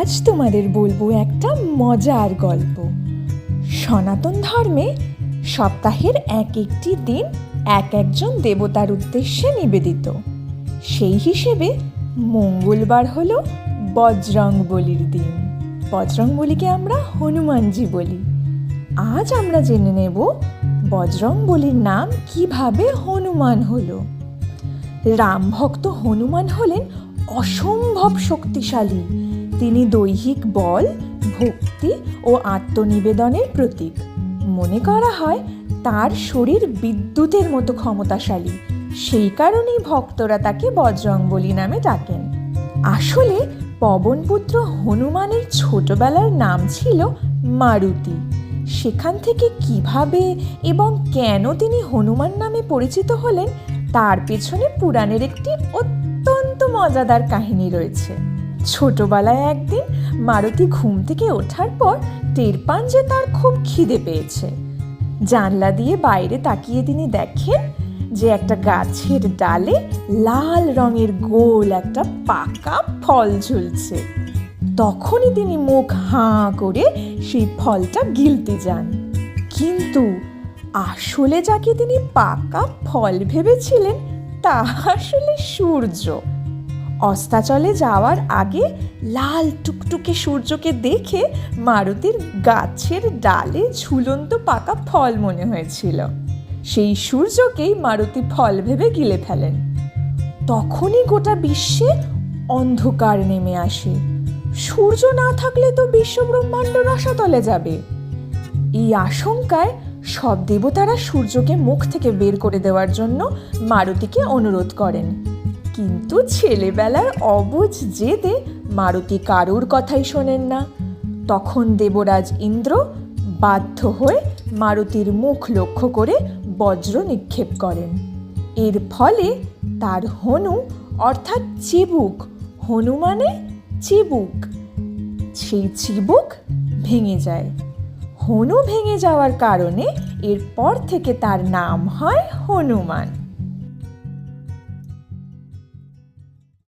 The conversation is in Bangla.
আজ তোমাদের বলব একটা মজার গল্প। সনাতন ধর্মে সপ্তাহের এক একটি দিন এক একজন দেবতার উদ্দেশ্যে নিবেদিত। সেই হিসেবে মঙ্গলবার হল বজরং বলির দিন। বজরং বলিকে আমরা হনুমানজি বলি। আজ আমরা জেনে নেব বজরং বলির নাম কীভাবে হনুমান হলো। রাম ভক্ত হনুমান হলেন অসম্ভব শক্তিশালী তিনি দৈহিক বল, ভক্তি ও আত্মনিবেদনের প্রতীক। মনে করা হয়, তার শরীর বিদ্যুতের মতো ক্ষমতাশালী। সেই কারণেই ভক্তরা তাকে বজরংবলী নামে ডাকেন। আসলে, পবনপুত্র হনুমানের ছোটবেলার নাম ছিল মারুতি। সেখান থেকে কীভাবে এবং কেন তিনি হনুমান নামে পরিচিত হলেন, তার পেছনে পুরাণের একটি অত্যন্ত মজাদার কাহিনী রয়েছে। ছোটবেলায় একদিন মারুতি ঘুম থেকে ওঠার পর টের পান যে তার খুব খিদে পেয়েছে। জানলা দিয়ে বাইরে তাকিয়ে তিনি দেখেন যে একটা গাছের ডালে লাল রঙের গোল একটা পাকা ফল ঝুলছে। তখনই তিনি মুখ হাঁ করে সেই ফলটা গিলতে যান। কিন্তু আসলে যাকে তিনি পাকা ফল ভেবেছিলেন, তা আসলে সূর্য। অস্তাচলে যাওয়ার আগে লাল টুকটুকে সূর্যকে দেখে মারুতির গাছের ডালে ঝুলন্ত পাকা ফল মনে হয়েছিল। সেই সূর্যকেই মারুতি ফল ভেবে গিলে ফেলেন। তখনই গোটা বিশ্বে অন্ধকার নেমে আসে। সূর্য না থাকলে তো বিশ্ব ব্রহ্মাণ্ড রসাতলে যাবে। এই আশঙ্কায় সব দেবতারা সূর্যকে মুখ থেকে বের করে দেওয়ার জন্য মারুতিকে অনুরোধ করেন। কিন্তু ছেলেবেলার অবুঝ জেদে মারুতি কারুর কথাই শোনেন না। তখন দেবরাজ ইন্দ্র বাধ্য হয়ে মারুতির মুখ লক্ষ্য করে বজ্র নিক্ষেপ করেন। এর ফলে তার হনু, অর্থাৎ চিবুক হনুমানে চিবুক, সেই চিবুক ভেঙে যায়। হনু ভেঙে যাওয়ার কারণে এরপর থেকে তার নাম হয় হনুমান।